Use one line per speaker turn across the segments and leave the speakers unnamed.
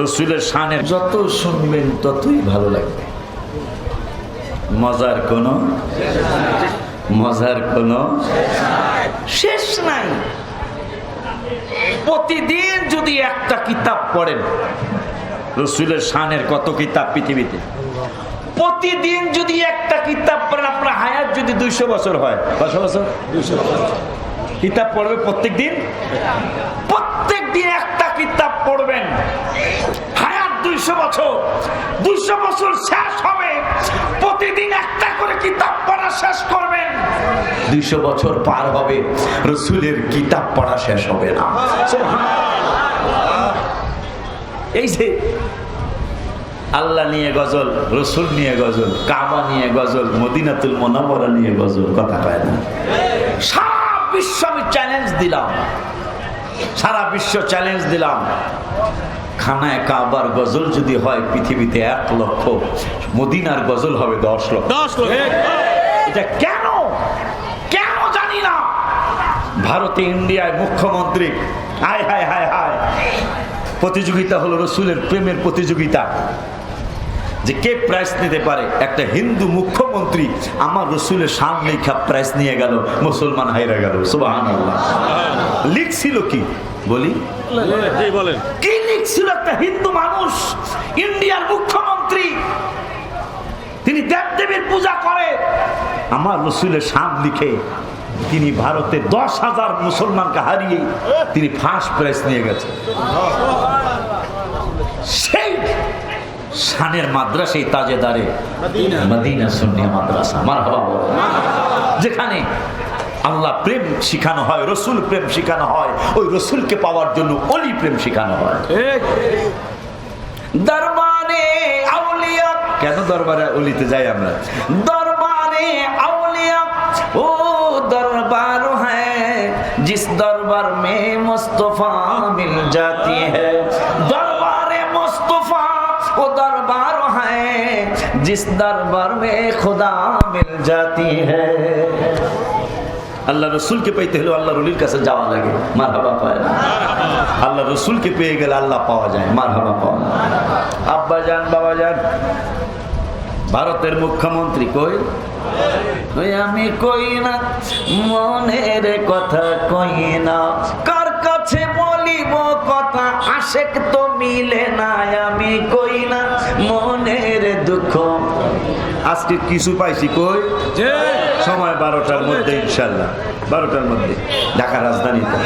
রসুলের শানের যত শুনবেন ততই ভালো লাগবে। মজার কোনো? মজার কোনো? শেষ নাই। প্রতিদিন যদি একটা কিতাব পড়েন, রসুলের শানের কত কিতাব পৃথিবীতে? প্রতিদিন যদি একটা কিতাব পড়েন, আপনার হায়াত যদি দুইশো বছর হয় কত বছর? কিতাব পড়বে প্রত্যেক দিন প্রত্যেক দিন একটা কিতাব পড়বেন। দুইশো বছর দুইশো বছর শেষ হবে। প্রতিদিন একটা করে কিতাব পড়া শেষ করবেন। দুইশো বছর পার হবে, রসুলের কিতাব পড়া শেষ হবে না। এই যে আল্লাহ নিয়ে গজল, রসুল নিয়ে গজল, কাবা নিয়ে গজল, মদিনাতুল মোনাবরা নিয়ে গজল, কথা কয় না। সারা বিশ্ব আমি চ্যালেঞ্জ দিলাম। সারা বিশ্ব চ্যালেঞ্জ দিলাম। খানায় কাবার গজল যদি হয় পৃথিবীতে এক লক্ষ মদিনার গজল হবে দশ লক্ষ।
দশ লক্ষ।
এটা কেন? কেন জানি না। ভারতে ইন্ডিয়ায় মুখ্যমন্ত্রী হায় হায় হায় হায় প্রতিযোগিতা হলো রসুলের প্রেমের প্রতিযোগিতা। যে কে প্রাইজ নিতে পারে? একটা হিন্দু মুখ্যমন্ত্রী আমার রসুলের সামনে প্রাইজ নিয়ে গেল মুসলমান হাইরা গেল সুবাহ লিখছিল কি? বলি?
বলেন।
কি লিখছিল একটা হিন্দু মানুষ, ইন্ডিয়ার মুখ্যমন্ত্রী। তিনি দেবদেবীর পূজা করে। আমার রসুলের সাপ লিখে তিনি ভারতে দশ হাজার মুসলমানকে হারিয়ে তিনি ফার্স্ট প্রাইজ নিয়ে গেছেন। সেই শানের মাদ্রাসাই তাজেদারে মদিনা সুন্নিয়া মাদ্রাসা মার যেখানে আল্লাহ প্রেম শিখানো হয় রসুল প্রেম শিখানো হয় ওই রসুলকে পাওয়ার জন্য অলি প্রেম শিখানো হয়। দরবারে কেন দরবারে অলিতে যাই আমরা? দরবারে ও দরবার জিস দরবার মে মুস্তফা মিল জাতি হ্যাঁ। দরবারে মুস্তফা ও দরবার হ্যাঁ জিস দরবার মে খুদা মিল জাতি হ্যাঁ। আল্লাহ রসুলকে পেতে হলে আল্লাহ রুলির কাছে যাওয়া লাগে মার হাবা পায় না আল্লাহ রসুলকে পেয়ে গেলে আল্লাহ পাওয়া যায় মার হাবা পাওয়া না আব্বা যান, বাবা যান। ভারতের মুখ্যমন্ত্রী কই? আমি কই না, মনের কথা কই না। কার কাছে বলিব কথা, আশেক তো মিলে না আমি কই না। মনের দুঃখ আজকে কিছু পাইছি কই? সময় বারোটার মধ্যে ইনশাল্লাহ বারোটার মধ্যে। ঢাকা রাজধানীতে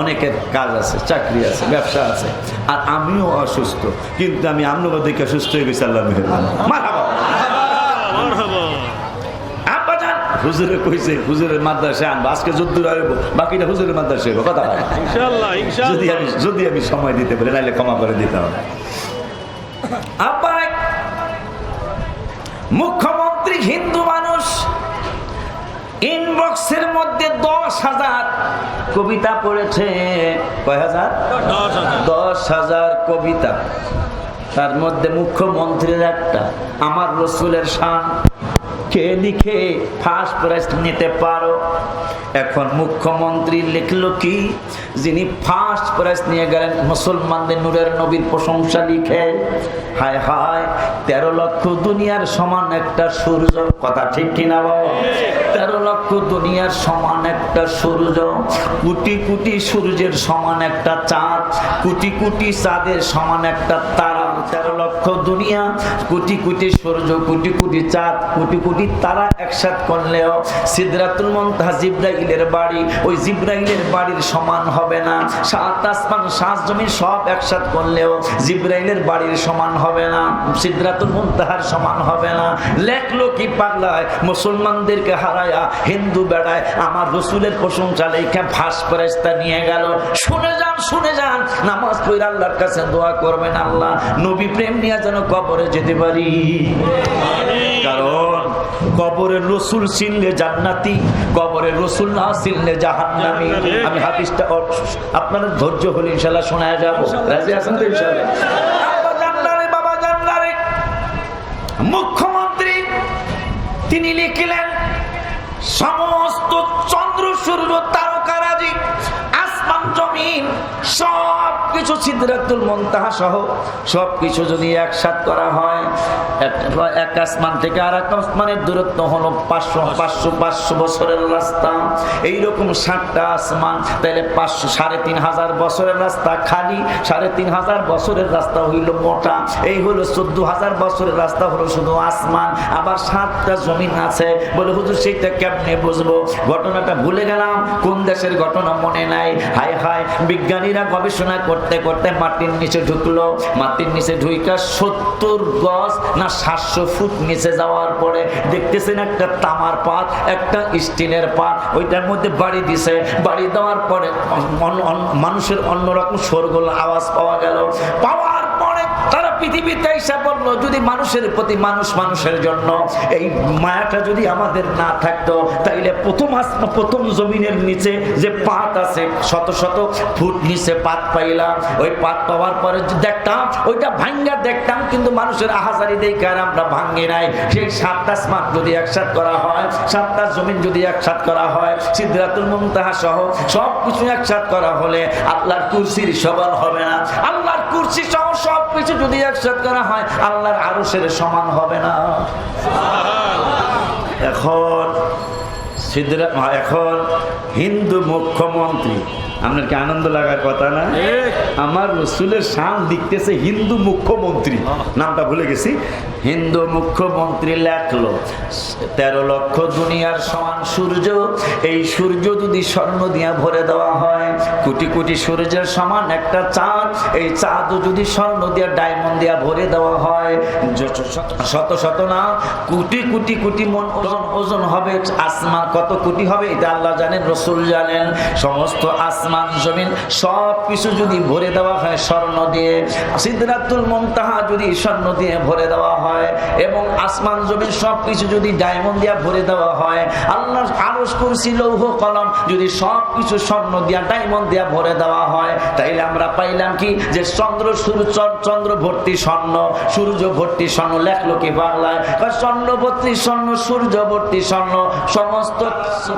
অনেকের কাজ আছে চাকরি আছে ব্যবসা আছে। আর আমিও অসুস্থ। কিন্তু আমি আমনগর দেখে সুস্থ হয়ে গেছি আল্লাহ মেহরবানি। মারহাবা।
মারহাবা
আব্বা যান হুজুরে কইছে হুজুরের মাদ্রাসা আনব আজকে যদ্দুর আইব বাকিটা হুজুরের মাদ্রাসা হইব কথা যদি আমি যদি আমি সময় দিতে পারি নাহলে ক্ষমা করে দিতে হবে। আব্বা মুখ্যমন্ত্রী হিন্দু মানুষ ইনবক্সের মধ্যে দশ হাজার কবিতা পড়েছে। কয় হাজার?
দশ হাজার
কবিতা। তার মধ্যে মুখ্যমন্ত্রীর একটা, আমার রসুলের শান। কে লিখে ফার্স্ট প্রাইজ নিতে পারো? এখন মুখ্যমন্ত্রী লিখলো কি? যিনি ফার্স্ট প্রাইজ নিয়ে গেলেন, মুসলমানদের নূরের নবীর প্রশংসা লিখে। হায় হায়, তেরো লক্ষ দুনিয়ার সমান একটা সূর্য। কথা ঠিক কিনা তেরো লক্ষ দুনিয়ার সমান একটা সূর্য। কোটি কোটি সূর্যের সমান একটা চাঁদ। কোটি কোটি চাঁদের সমান একটা তারা। তেরো লক্ষ দুনিয়া, কোটি কোটি সূর্য, কোটি কোটি চাঁদ, কোটি কোটি তারা একসাথ করলেও সিদ্ধাতুল বাড়ি, ওই বাড়ির সমান হবে না। সাত আসমান, সাত সব একসাথ করলেও বাড়ির সমান হবে না সিদ্ধাতুল সমান হবে না। লেখলো কি মুসলমানদেরকে হারায়া, হিন্দু বেড়ায়, আমার রসুলের প্রশংসা লেখা ফাঁস প্রাইস্তা নিয়ে গেল। শুনে যান শুনে যান, নামাজ আল্লাহর কাছে দোয়া করবেন আল্লাহ। নবী প্রেম নিয়ে যেন কবরে যেতে পারি। কারণ কবরের রসুল চিনলে জান্নাতি, কবরের রসুল না চিনলে জাহান্নামি। আমি হাফিজটা আপনারা ধৈর্য হলে ইনশাল্লাহ শোনা যাব। রাজি আছেন তো ইনশাল্লাহ সিদ্ধাতুল মন্তাহা সহ সব কিছু যদি একসাথ করা হয়, এক- আসমান থেকে আর এক আসমানের দূরত্ব হলো পাঁচশো পাঁচশো পাঁচশো বছরের রাস্তা। এইরকম ষাটটা আসমান, তাহলে পাঁচশো, সাড়ে তিন হাজার বছরের রাস্তা খালি, সাড়ে তিন হাজার বছরের রাস্তা হইল মোটা। এই হলো চোদ্দ হাজার বছরের রাস্তা হলো শুধু আসমান। আবার সাতটা জমিন আছে। বলে, হুজুর সেটা কেমনে বুঝব? ঘটনাটা ভুলে গেলাম, কোন দেশের ঘটনা মনে নাই? হায় হায়, বিজ্ঞানীরা গবেষণা করতে করতে মাটির নিচে ঢুকলো, মাটির নিচে ঢুইকা সত্তর গজ না সাতশো ফুট নিচে যাওয়ার পরে দেখতেছেন একটা তামার পাত, একটা স্টিলের পাত, ওইটার মধ্যে বাড়ি দিছে। বাড়ি দেওয়ার পরে মানুষের অন্যরকম সরগোল আওয়াজ পাওয়া গেল। পাওয়ার পরে তারা পৃথিবীতে এসে বলল, যদি মানুষের প্রতি মানুষ মানুষের জন্য এই মায়াটা যদি আমাদের না থাকতো, তাইলে প্রথম প্রথম জমিনের নিচে যে পাত আছে, শত শত ফুট নিচে পাত পাইলাম। ওই পাত পাওয়ার পরে দেখতাম, ওইটা ভাঙ্গা দেখতাম, কিন্তু মানুষের আহাজারি দেখে আর আমরা ভাঙ্গি নাই। সেই সাতটা স্মার্ট যদি একসাথ করা হয়, সাতটা জমিন যদি একসাথ করা হয় সিদ্ধাতুল মুমতাহা সহ সব কিছু একসাথ করা হলে আল্লাহর কুরসির সবার হবে না। আল্লাহর কুরসি সহ সব কিছু যদি একসাথ করা হয়, আল্লাহর আরও সমান হবে না। এখন এখন হিন্দু মুখ্যমন্ত্রী, আপনার কি আনন্দ লাগার কথা না। আমার রসুলের সাম লিখতেছে হিন্দু মুখ্যমন্ত্রী। নামটা ভুলে গেছি। হিন্দু মুখ্যমন্ত্রী লেখলো, তেরো লক্ষ দুনিয়ার সমান সূর্য, এই সূর্য যদি স্বর্ণ দিয়া ভরে দেওয়া হয়, কোটি কোটি সূর্যের সমান একটা চাঁদ। এই চাঁদও যদি স্বর্ণ দিয়া, ডায়মন্ড দিয়া ভরে দেওয়া হয় শত- শত না, কোটি কোটি কোটি মন ওজন ওজন হবে, আসমান কত কোটি হবে, এটা আল্লাহ জানেন, রসুল জানেন, সমস্ত আসমান, জমিন, সব কিছু যদি ভরে দেওয়া হয়, স্বর্ণ দিয়ে সিদ্ধাতুল মমতাহা যদি স্বর্ণ দিয়ে ভরে দেওয়া হয়, এবং আসমান, জমিন, সব কিছু যদি ডায়মন্ড দিয়া ভরে দেওয়া হয় আল্লাহ আরস করছি লৌহ, কলম যদি সব কিছু স্বর্ণ দিয়া, ডায়মন্ড দিয়া ভরে দেওয়া হয়, তাইলে আমরা পাইলাম কি? যে চন্দ্র সূর্য, চন্দ্র ভর্তি স্বর্ণ, সূর্য ভর্তি স্বর্ণ, লেখলো কি বাংলায়? স্বর্ণ ভর্তি স্বর্ণ, সূর্য ভর্তি স্বর্ণ, সমস্ত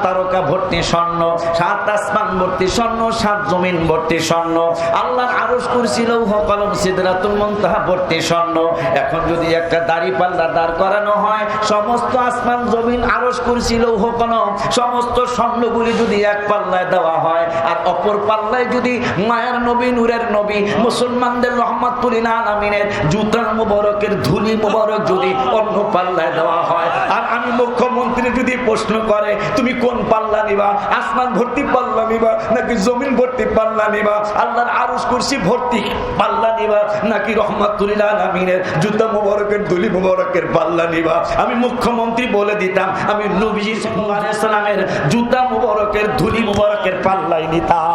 তারকা ভর্তি স্বর্ণ, সাত আসমান ভর্তি স্বর্ণ, সাত জমিন ভর্তি স্বর্ণ আল্লাহ আরস করছিল কলম সিদ্ধাতুল মন্তাহা ভর্তি স্বর্ণ। এখন যদি একটা দাড়ি পাল্লা দাঁড় করানো হয়, সমস্ত আসমান, জমিন আরস করছিল কলম, সমস্ত স্বর্ণগুলি যদি এক পাল্লায় দেওয়া হয়, আর অপর পাল্লায় যদি মায়ের নবী, নূরের নবী মুসলমানদের রহমতুল্লিন আলমিনের জুতার মুবারকের ধুলি মুবারক যদি অন্য পাল্লায় দেওয়া হয়, আর আমি মুখ্যমন্ত্রী যদি প্রশ্ন করে, তুমি কোন পাল্লা নিবা? আসমান ভর্তি পাল্লা নিবা নাকি জমিন ভর্তি পাল্লা নিবা? আল্লাহর আরুষ কুরসি ভর্তি পাল্লা নিবা নাকি রহমতুল্লাহ আলমিনের জুতা মুবারকের ধুলি মুবারকের পাল্লা নিবা? আমি মুখ্যমন্ত্রী বলে দিতাম, আমি নবীজি সালামের জুতা মুবারকের ধুলি মুবারকের পাল্লাই নিতাম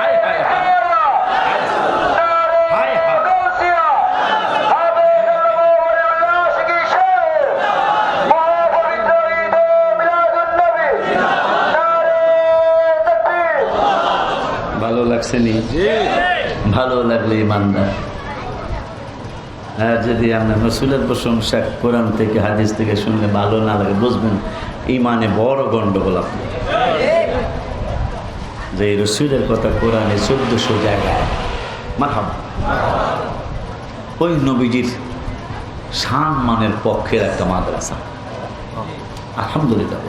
হায় হায় হায়। হায় হায়। ভালো ভালো লাগলে ইমানদার। আর যদি আপনার রসুলের প্রশংসা কোরআন থেকে, হাদিস থেকে শুনলে ভালো না লাগে, বুঝবেন, ইমানে বড় গন্ডগোল আপনি। যে রসুলের কথা কোরআনে চোদ্দশো জায়গায় মাথাম ওই নবীজির সম্মানের পক্ষের একটা মাদ্রাসা। আলহামদুলিল্লাহ।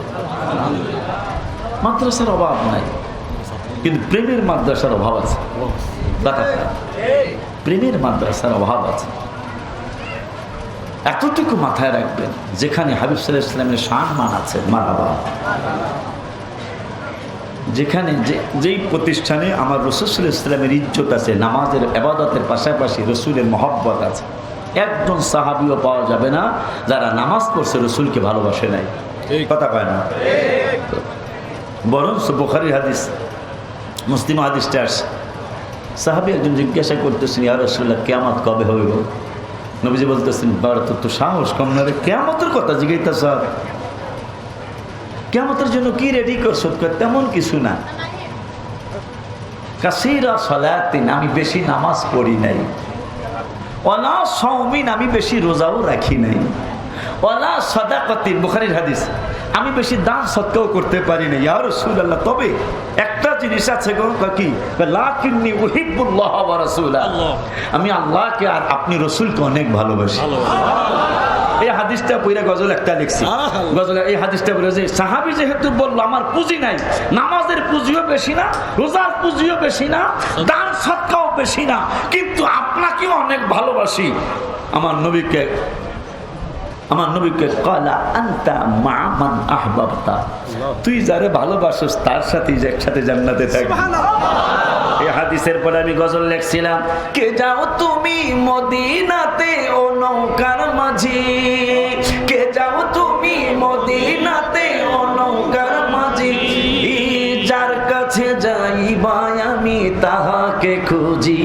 মাদ্রাসার অভাব নাই। কিন্তু প্রেমের মাদ্রাসার অভাব আছে। প্রেমের মাদ্রাসার অভাব আছে। এতটুকু মাথায় রাখবেন যেখানে হাবিব সাল্লাহ ইসলামের সম্মান আছে মারাবা যেখানে যে যেই প্রতিষ্ঠানে আমার রসুল ইসলামের ইজ্জত আছে নামাজের আবাদতের পাশাপাশি রসুলের মহব্বত আছে একজন সাহাবিও পাওয়া যাবে না যারা নামাজ পড়ছে রসুলকে ভালোবাসে নাই। কথা কয় না? বরং বোখারি হাদিস মুসলিম হাদিসটা আসছে সাহাবি একজন জিজ্ঞাসা করতেছেন, ইয়া রসুল্লাহ কেয়ামত কবে হইব নবীজি বলতেছেন বাড়া তোর তো সাহস কম না রে, কেয়ামতের কথা জিজ্ঞাসা স্যার কেয়ামতের জন্য কি রেডি করছ? তেমন কিছু না। কাসিরা সলাতিন, আমি বেশি নামাজ পড়ি নাই। অনা সৌমিন আমি বেশি রোজাও রাখি নাই। অলা সদাকতিন, বুখারির হাদিস। আমি বেশি দান সত্ত্বেও করতে পারি না। ইয়ার রসুল রাসূলুল্লাহ তবে একটা জিনিস আছে গো কি? লাকিন্নি উহিব্বুল্লাহ ওয়া রাসূলা।
আল্লাহ।
আমি আল্লাহকে আর আপনি রসুলকে অনেক ভালোবাসি। এই হাদিসটা পইরা গজল একটা লিখছি। গজল এই হাদিসটা বলে যে সাহাবি যেহেতু বলল আমার পুঁজি নাই নামাজের পুঁজিও বেশি না রোজার পুঁজিও বেশি না দান সৎকাও বেশি না কিন্তু আপনাকেও অনেক ভালোবাসি। আমার নবীকে আমার নবীকে কলা আন্তা মা মান আহবাবতা। তুই যারে ভালোবাসিস তার সাথে একসাথে জান্নাতে থাকবি। এই হাদিসের পরে আমি গজল লেখছিলাম কে যাও তুমি মদিনাতে ও নৌকার মাঝি। কে যাও তুমি মদিনাতে ও নৌকার মাঝি। যার কাছে যাইবা আমি তাহাকে খুঁজি।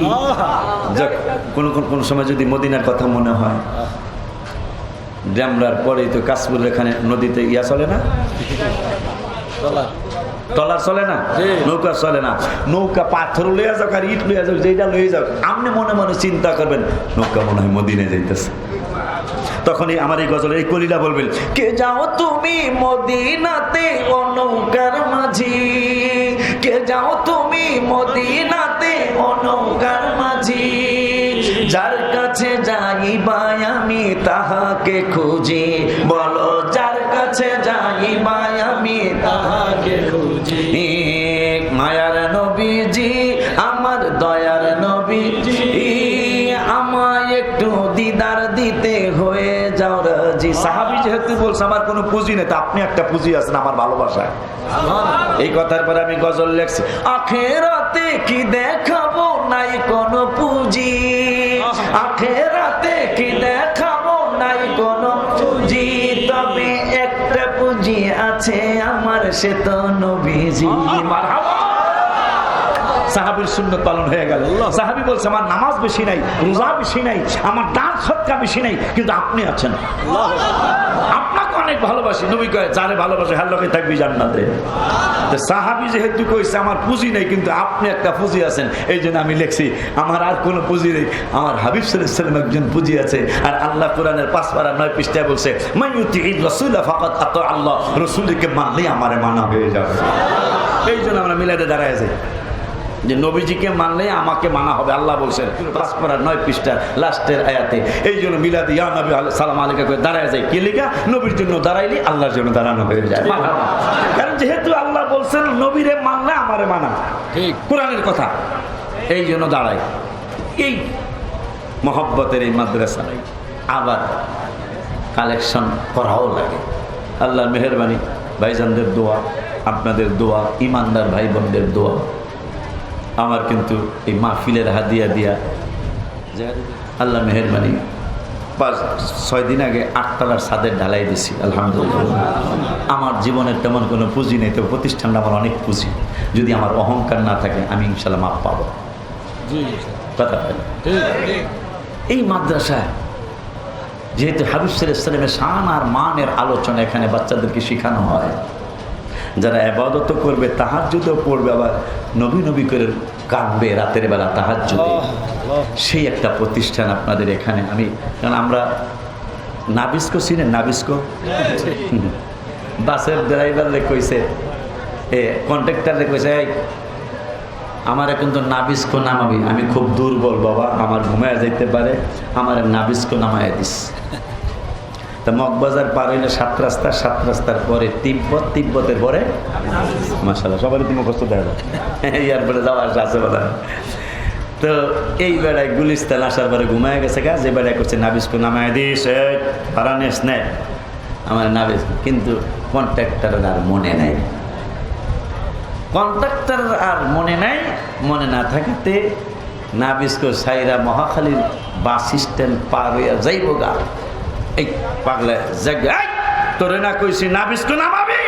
কোন কোন সময় যদি মদিনার কথা মনে হয় ড্যামরার পরেই তো কাশপুর এখানে নদীতে ইয়া চলে না? টলার চলে না? নৌকা চলে না। নৌকা পাথর লইয়া যাক আর ইট লইয়া যাক যেটা লইয়া যাক আপনি মনে মনে চিন্তা করবেন নৌকা মনে হয় মদিনে যাইতেছে। তখনই আমার এই গজল এই কলিলা বলবেন কে যাও তুমি মদিনাতে ও নৌকার মাঝি? কে যাও তুমি মদিনাতে ও নৌকার মাঝি? যার কাছে যাইবাই আমি তাহাকে খুঁজি। বলো, যার কাছে যাইবাই আমি তাহাকে খুঁজি। মায়ার নবীজি, আমার দয়ার নবীজি, আমায় একটু দিদার দিতে হয়ে যাও রাজি। সাহাবি যেহেতু বলছে, আমার কোনো পুঁজি নেই, তা আপনি একটা পুঁজি আছেন আমার ভালোবাসায়। এই কথার পরে আমি গজল লেখছি। আখেরাতে কি দেখাবো? নাই কোন পুঁজি। আখেরাতে কি দেখাবো? নাই কোন পুঁজি। তবে একটা পুঁজি আছে আমার, সে তো নবীজি। মারহাবা সাহাবির শূন্য পালন হয়ে গেল। সাহাবি বলছে আমার নামাজ বেশি নাই রোজা বেশি নাই আমার দান সৎকা বেশি নাই কিন্তু আপনি আছেন। আপনাকে অনেক ভালোবাসি। নবী কয় যারে ভালোবাসে হার লোকে থাকবি জান্নাতে। সাহাবি যেহেতু কইছে আমার পুঁজি নেই কিন্তু আপনি একটা পুঁজি আছেন এই জন্য আমি লিখছি আমার আর কোনো পুঁজি নেই। আমার হাবিব সাল্লাম একজন পুঁজি আছে আর আল্লাহ কোরআনের পাঁচ নয় পৃষ্ঠায় বলছে মাইয়ুতি রসুল ফাকাত আত আল্লাহ রসুলকে মানলেই আমারে মানা হয়ে যাবে। এই জন্য আমরা মিলাতে দাঁড়ায় যাই। যে নবীজিকে মানলে আমাকে মানা হবে। আল্লাহ বলছেন পাঁচপাড়া নয় পৃষ্ঠা লাস্টের আয়াতে এই জন্য মিলাদি ইয়া নবী সালাম আলাইকা করে দাঁড়ায় যায়। কি লিখা নবীর জন্য দাঁড়াইলি আল্লাহর জন্য দাঁড়ানো হয়ে যায়। কারণ যেহেতু আল্লাহ বলছেন নবীরে মানলে আমারে মানা।
ঠিক।
কোরআনের কথা। এই জন্য দাঁড়াই এই মহব্বতের এই মাদ্রাসা আবার কালেকশন করাও লাগে। আল্লাহর মেহরবানি ভাইজানদের দোয়া আপনাদের দোয়া ইমানদার ভাই বোনদের দোয়া। আমার কিন্তু এই মাহফিলের হাদিয়া দিয়া আল্লাহ মেহরবানি। পাঁচ ছয় দিন আগে আটতলার ছাদের ঢালাই দিছি আলহামদুলিল্লাহ। আমার জীবনের তেমন কোনো পুঁজি নেই তো প্রতিষ্ঠানটা আমার অনেক পুঁজি। যদি আমার অহংকার না থাকে আমি ইনশাল্লাহ মাপ পাবো। কথা এই মাদ্রাসায় যেহেতু হাবিব ইসলামের শান আর মানের আলোচনা এখানে বাচ্চাদেরকে শেখানো হয় যারা আবাদত করবে তাহার যদিও পড়বে আবার নবী নবী করে কাঁদবে রাতের বেলা তাহার সেই একটা প্রতিষ্ঠান আপনাদের এখানে। আমি কারণ আমরা নাবিস্কো চিনেন? নাবিস্কো? বাসের ড্রাইভাররে কইছে এ কন্ট্রাক্টাররে কইছে "এই, আমার কিন্তু নাবিস্কো নামাবি। আমি খুব দুর্বল বাবা আমার ঘুমায় যাইতে পারে আমার নাবিস্কো নামায় দিস। তা মগবাজার পার হইলে সাত রাস্তা, সাত রাস্তার পরে তিব্বত, তিব্বতের পরে মাসাল্লাহ সবারই তুমি মুখস্থ দেখা যায়। এয়ারপোর্টে যাওয়া আসা আছে বোধ তো এই বেড়ায় গুলিস্তান আসার পরে ঘুমায় গেছে গা, যে বেড়ায় করছে নাবিস্কো নামায় দিস পারানিস নেয় আমার নাবিস কিন্তু কন্ট্রাক্টারের আর মনে নাই। কন্ট্রাক্টর আর মনে নাই, মনে না থাকিতে নাবিস্কো সাইরা মহাখালীর বাস স্ট্যান্ড পার হইয়া যাইব গা। এই পাগলা জায়গা তোরে না কইছি নাবিস্কো নামাবি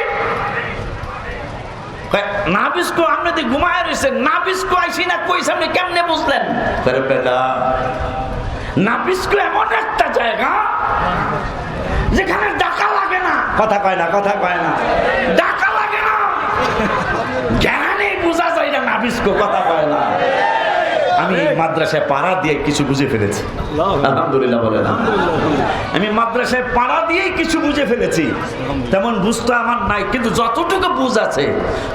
কয়, নাবিস্কো আপনি তো ঘুমায় রয়েছেন নাবিস্কো আইসি না কইস আপনি কেমনে বুঝলেন? করে বেটা নাবিস্কো এমন একটা জায়গা যেখানে ডাকা লাগে না। কথা কয় না কথা কয় না। ডাকা লাগে না। জ্ঞানে বোঝা যায় না নাবিস্কো কথা কয় না। আমি মাদ্রাসায় পাড়া দিয়ে কিছু বুঝে ফেলেছি। আলহামদুলিল্লাহ বলে আমি মাদ্রাসায় পাড়া দিয়েই কিছু বুঝে ফেলেছি। তেমন বুঝতে আমার নাই কিন্তু যতটুকু বুঝ আছে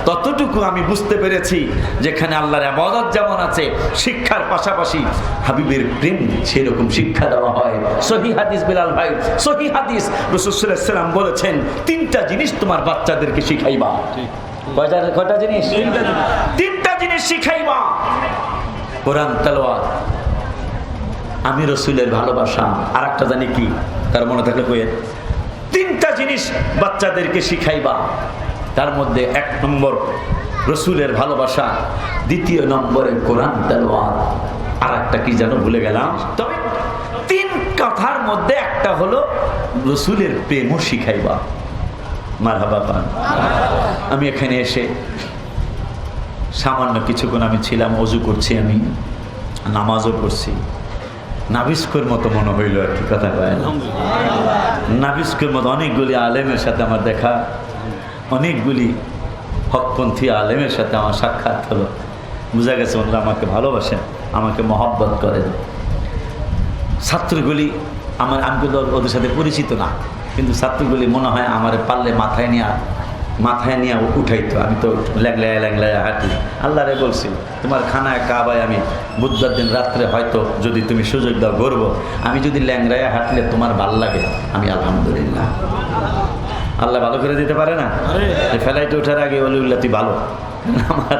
ততটুকু আমি বুঝতে পেরেছি যেখানে আল্লাহর আবাদত যেমন আছে শিক্ষার পাশাপাশি হাবিবের প্রেম সেরকম শিক্ষা দেওয়া হয়। সহি হাদিস বিলাল ভাই সহি হাদিস রসুলাম বলেছেন তিনটা জিনিস তোমার বাচ্চাদেরকে শিখাইবা। কয়টা কয়টা জিনিস। তিনটা জিনিস শিখাইবা। কোরআন তেলোয়াত আমি রসুলের ভালোবাসা। আর একটা জানি কি? তার মনে থাকলে কয়ে তিনটা জিনিস বাচ্চাদেরকে শিখাইবা। তার মধ্যে এক নম্বর, রসুলের ভালোবাসা। দ্বিতীয় নম্বরে কোরআন তেলোয়াত আর একটা কি যেন ভুলে গেলাম? তবে তিন কথার মধ্যে একটা হলো, রসুলের প্রেমও শিখাইবা। মার হাবা পান। আমি এখানে এসে সামান্য কিছুক্ষণ আমি ছিলাম, অজু করছি আমি, নামাজও পড়ছি। নাবিস্কর মতো মনে হইল আর কি, কথা কয়। নাবিস্কর মতো অনেকগুলি আলেমের সাথে আমার দেখা, অনেকগুলি হকপন্থী আলেমের সাথে আমার সাক্ষাৎ হলো। বোঝা গেছে ওনারা আমাকে ভালোবাসেন, আমাকে মহব্বত করেন। ছাত্রগুলি আমার, আমি কিন্তু ওদের সাথে পরিচিত না, কিন্তু ছাত্রগুলি মনে হয় আমার পারলে মাথায় নিয়ে মাথায় নিয়ে উঠাইতো আমি তো ল্যাংলায় ল্যাংলায় হাঁটি। আল্লাহরে বলছি তোমার খানায় কাবায় আমি বুধবার দিন রাত্রে হয়তো যদি তুমি সুযোগ দাও গর্ব আমি যদি ল্যাংরায় হাঁটলে তোমার ভালো লাগে। আমি আলহামদুলিল্লাহ। আল্লাহ ভালো করে দিতে পারে না? ফেলাইতে ওঠার আগে বলে তুই ভালো। আমার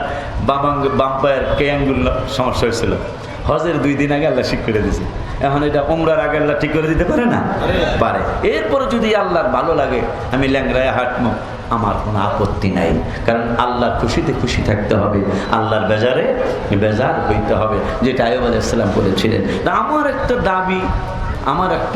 বামাঙ্গ বাম পায়ের কে আঙ্গুল সমস্যা হয়েছিল? হজের দুই দিন আগে আল্লাহ ঠিক করে দিয়েছে এখন এটা উমরার আগে আল্লাহ ঠিক করে দিতে পারে না? পারে। এরপরে যদি আল্লাহর ভালো লাগে আমি ল্যাংরায় হাঁটবো আমার কোনো আপত্তি নাই। কারণ আল্লাহর খুশিতে খুশি থাকতে হবে। আল্লাহর বেজারে বেজার হইতে হবে, যেটা আয়ুব আলাইসাল্লাম বলেছিলেন। তা আমার একটা দাবি, আমার একটা